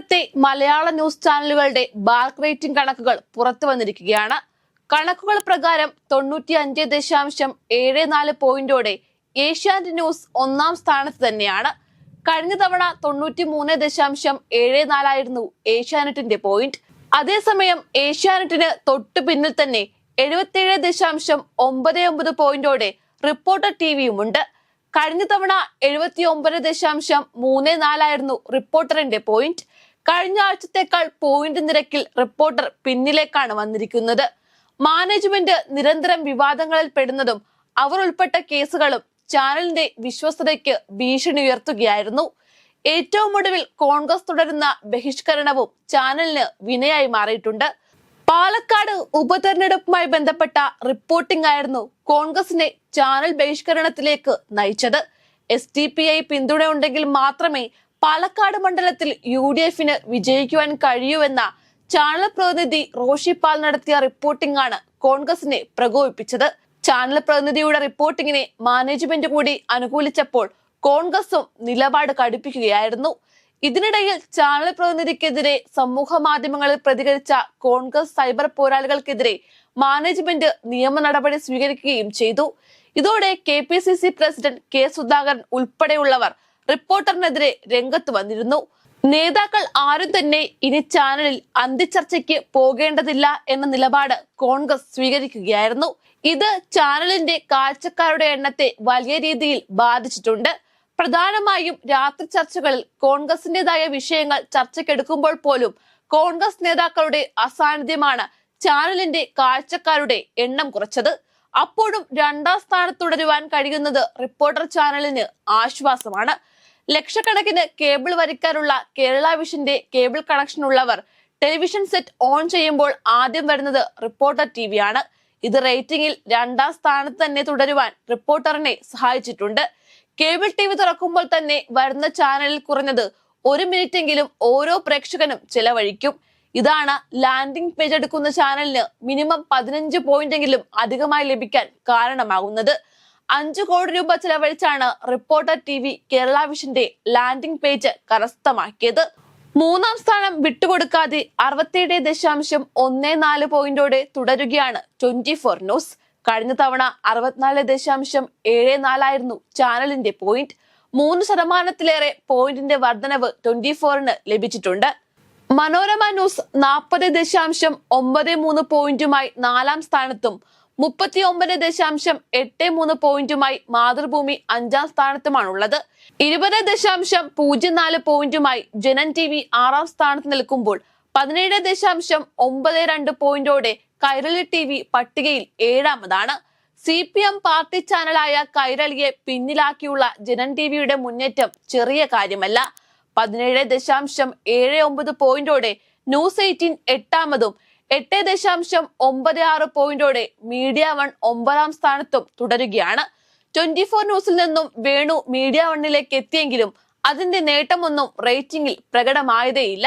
ഇപ്പോഴത്തെ മലയാള ന്യൂസ് ചാനലുകളുടെ BARC rating കണക്കുകൾ പുറത്തു വന്നിരിക്കുകയാണ്. കണക്കുകൾ പ്രകാരം തൊണ്ണൂറ്റി അഞ്ച് ദശാംശം ഏഴ് നാല് പോയിന്റോടെ ഏഷ്യാനെറ്റ് ന്യൂസ് ഒന്നാം സ്ഥാനത്ത് തന്നെയാണ്. കഴിഞ്ഞ തവണ തൊണ്ണൂറ്റി മൂന്ന് ദശാംശം ഏഴ് നാലായിരുന്നു ഏഷ്യാനെറ്റിന്റെ പോയിന്റ്. അതേസമയം ഏഷ്യാനെറ്റിന് തൊട്ടു പിന്നിൽ തന്നെ എഴുപത്തിയേഴ് ദശാംശം ഒമ്പത് ഒമ്പത് പോയിന്റോടെ റിപ്പോർട്ടർ ടി വിയുമുണ്ട് കഴിഞ്ഞ തവണ എഴുപത്തി ഒമ്പത് ദശാംശം മൂന്ന് നാലായിരുന്നു റിപ്പോർട്ടറിന്റെ പോയിന്റ്. കഴിഞ്ഞ ആഴ്ചത്തേക്കാൾ പോയിന്റ് നിരക്കിൽ റിപ്പോർട്ടർ പിന്നിലേക്കാണ് വന്നിരിക്കുന്നത്. മാനേജ്മെന്റ് നിരന്തരം വിവാദങ്ങളിൽ പെടുന്നതും അവർ ഉൾപ്പെട്ട കേസുകളും ചാനലിന്റെ വിശ്വസ്തതയ്ക്ക് ഭീഷണി ഉയർത്തുകയായിരുന്നു. ഏറ്റവും ഒടുവിൽ കോൺഗ്രസ് തുടരുന്ന ബഹിഷ്കരണവും ചാനലിന് വിനയായി മാറിയിട്ടുണ്ട്. പാലക്കാട് ഉപതെരഞ്ഞെടുപ്പുമായി ബന്ധപ്പെട്ട റിപ്പോർട്ടിംഗ് ആയിരുന്നു കോൺഗ്രസിനെ ചാനൽ ബഹിഷ്കരണത്തിലേക്ക് നയിച്ചത്. എസ് ഡി പി ഐ പിന്തുണയുണ്ടെങ്കിൽ മാത്രമേ പാലക്കാട് മണ്ഡലത്തിൽ യു ഡി എഫിന് വിജയിക്കുവാൻ കഴിയുമെന്ന ചാനൽ പ്രതിനിധി റോഷി പാൽ നടത്തിയ റിപ്പോർട്ടിംഗ് ആണ് കോൺഗ്രസിനെ പ്രകോപിപ്പിച്ചത്. ചാനൽ പ്രതിനിധിയുടെ റിപ്പോർട്ടിങ്ങിനെ മാനേജ്മെന്റ് കൂടി അനുകൂലിച്ചപ്പോൾ കോൺഗ്രസും നിലപാട് കടുപ്പിക്കുകയായിരുന്നു. ഇതിനിടയിൽ ചാനൽ പ്രതിനിധിക്കെതിരെ സമൂഹ മാധ്യമങ്ങളിൽ പ്രതികരിച്ച കോൺഗ്രസ് സൈബർ പോരാളികൾക്കെതിരെ മാനേജ്മെന്റ് നിയമ നടപടി സ്വീകരിക്കുകയും ചെയ്തു. ഇതോടെ K P C C president K Sudhakaran ഉൾപ്പെടെയുള്ളവർ റിപ്പോർട്ടറിനെതിരെ രംഗത്ത് വന്നിരുന്നു. നേതാക്കൾ ആരും തന്നെ ഇനി ചാനലിൽ അന്തിച്ചർച്ചയ്ക്ക് പോകേണ്ടതില്ല എന്ന നിലപാട് കോൺഗ്രസ് സ്വീകരിക്കുകയായിരുന്നു. ഇത് ചാനലിന്റെ കാഴ്ചക്കാരുടെ എണ്ണത്തെ വലിയ രീതിയിൽ ബാധിച്ചിട്ടുണ്ട്. പ്രധാനമായും രാത്രി ചർച്ചകളിൽ കോൺഗ്രസിന്റേതായ വിഷയങ്ങൾ ചർച്ചയ്ക്കെടുക്കുമ്പോൾ പോലും കോൺഗ്രസ് നേതാക്കളുടെ അസാന്നിധ്യമാണ് ചാനലിന്റെ കാഴ്ചക്കാരുടെ എണ്ണം കുറച്ചത്. അപ്പോഴും രണ്ടാം സ്ഥാനത്ത് തുടരുവാൻ കഴിയുന്നത് റിപ്പോർട്ടർ ചാനലിന് ആശ്വാസമാണ്. ലക്ഷക്കണക്കിന് കേബിൾ വരിക്കാനുള്ള കേരള വിഷന്റെ കേബിൾ കണക്ഷൻ ഉള്ളവർ ടെലിവിഷൻ സെറ്റ് ഓൺ ചെയ്യുമ്പോൾ ആദ്യം വരുന്നത് റിപ്പോർട്ടർ ടി ആണ്. ഇത് റേറ്റിംഗിൽ രണ്ടാം സ്ഥാനത്ത് തന്നെ തുടരുവാൻ റിപ്പോർട്ടറിനെ സഹായിച്ചിട്ടുണ്ട്. കേബിൾ ടി വി തുറക്കുമ്പോൾ തന്നെ വരുന്ന ചാനലിൽ കുറഞ്ഞത് ഒരു മിനിറ്റെങ്കിലും ഓരോ പ്രേക്ഷകനും ചെലവഴിക്കും. ഇതാണ് ലാൻഡിംഗ് പേജ് എടുക്കുന്ന ചാനലിന് മിനിമം പതിനഞ്ച് പോയിന്റെങ്കിലും അധികമായി ലഭിക്കാൻ കാരണമാകുന്നത്. അഞ്ചു കോടി രൂപ ചെലവഴിച്ചാണ് റിപ്പോർട്ടർ ടി വി കേരള വിഷന്റെ ലാൻഡിംഗ് പേജ് കരസ്ഥമാക്കിയത്. മൂന്നാം സ്ഥാനം വിട്ടുകൊടുക്കാതെ അറുപത്തിയേഴ് ദശാംശം ഒന്ന് നാല് പോയിന്റോടെ തുടരുകയാണ് ട്വന്റി ഫോർ ന്യൂസ്. കഴിഞ്ഞ തവണ അറുപത്തിനാല് ദശാംശം ഏഴ് നാലായിരുന്നു ചാനലിന്റെ പോയിന്റ്. മൂന്ന് ശതമാനത്തിലേറെ പോയിന്റിന്റെ വർധനവ് ട്വന്റി ഫോറിന് ലഭിച്ചിട്ടുണ്ട്. മനോരമ ന്യൂസ് നാൽപ്പത് ദശാംശം ഒമ്പത് മൂന്ന് പോയിന്റുമായി നാലാം സ്ഥാനത്തും മുപ്പത്തി ഒമ്പത് ദശാംശം എട്ട് മൂന്ന് പോയിന്റുമായി മാതൃഭൂമി അഞ്ചാം സ്ഥാനത്തുമാണുള്ളത്. ഇരുപത് ദശാംശം പൂജ്യം നാല് പോയിന്റുമായി ജനൻ ടി വി ആറാം സ്ഥാനത്ത് നിൽക്കുമ്പോൾ പതിനേഴ് ദശാംശം ഒമ്പത് രണ്ട് പോയിന്റോടെ കൈരളി ടി വി പട്ടികയിൽ ഏഴാമതാണ്. സി പി എം പാർട്ടി ചാനലായ കൈരളിയെ പിന്നിലാക്കിയുള്ള ജനൻ ടി വിയുടെ മുന്നേറ്റം ചെറിയ കാര്യമല്ല. പതിനേഴ് ദശാംശം ഏഴ് ഒമ്പത് പോയിന്റോടെ ന്യൂസ് എയ്റ്റീൻ എട്ടാമതും എട്ട് ദശാംശം ഒമ്പത് ആറ് പോയിന്റോടെ മീഡിയ വൺ ഒമ്പതാം സ്ഥാനത്തും തുടരുകയാണ്. ട്വന്റി ഫോർ ന്യൂസിൽ നിന്നും വേണു മീഡിയ വണ്ണിലേക്ക് എത്തിയെങ്കിലും അതിന്റെ നേട്ടമൊന്നും റേറ്റിംഗിൽ പ്രകടമായതേയില്ല.